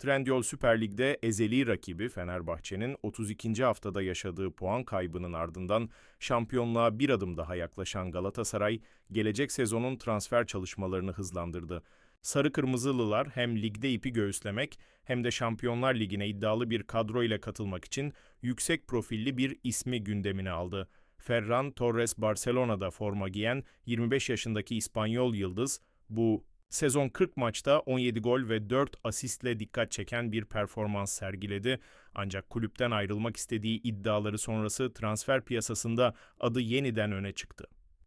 Trendyol Süper Lig'de ezeli rakibi Fenerbahçe'nin 32. haftada yaşadığı puan kaybının ardından şampiyonluğa bir adım daha yaklaşan Galatasaray, gelecek sezonun transfer çalışmalarını hızlandırdı. Sarı Kırmızılılar hem ligde ipi göğüslemek hem de Şampiyonlar Ligi'ne iddialı bir kadro ile katılmak için yüksek profilli bir ismi gündemine aldı. Ferran Torres Barcelona'da forma giyen 25 yaşındaki İspanyol yıldız bu sezon 40 maçta 17 gol ve 4 asistle dikkat çeken bir performans sergiledi. Ancak kulüpten ayrılmak istediği iddiaları sonrası transfer piyasasında adı yeniden öne çıktı.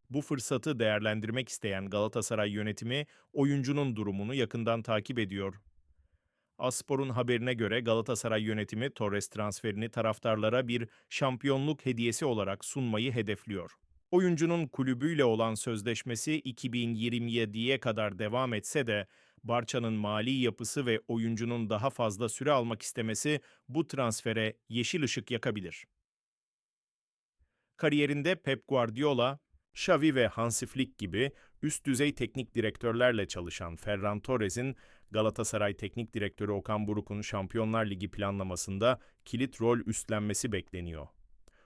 Bu fırsatı değerlendirmek isteyen Galatasaray yönetimi oyuncunun durumunu yakından takip ediyor. Aspor'un haberine göre Galatasaray yönetimi Torres transferini taraftarlara bir şampiyonluk hediyesi olarak sunmayı hedefliyor. Oyuncunun kulübüyle olan sözleşmesi 2027'ye kadar devam etse de Barça'nın mali yapısı ve oyuncunun daha fazla süre almak istemesi bu transfere yeşil ışık yakabilir. Kariyerinde Pep Guardiola, Xavi ve Hansi Flick gibi üst düzey teknik direktörlerle çalışan Ferran Torres'in Galatasaray Teknik Direktörü Okan Buruk'un Şampiyonlar Ligi planlamasında kilit rol üstlenmesi bekleniyor.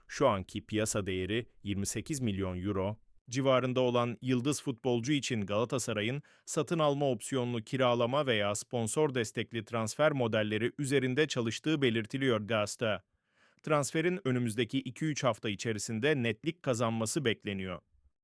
Şu anki piyasa değeri 28 milyon euro civarında olan yıldız futbolcu için Galatasaray'ın satın alma opsiyonlu kiralama veya sponsor destekli transfer modelleri üzerinde çalıştığı belirtiliyor Gaz'da. Transferin önümüzdeki 2-3 hafta içerisinde netlik kazanması bekleniyor.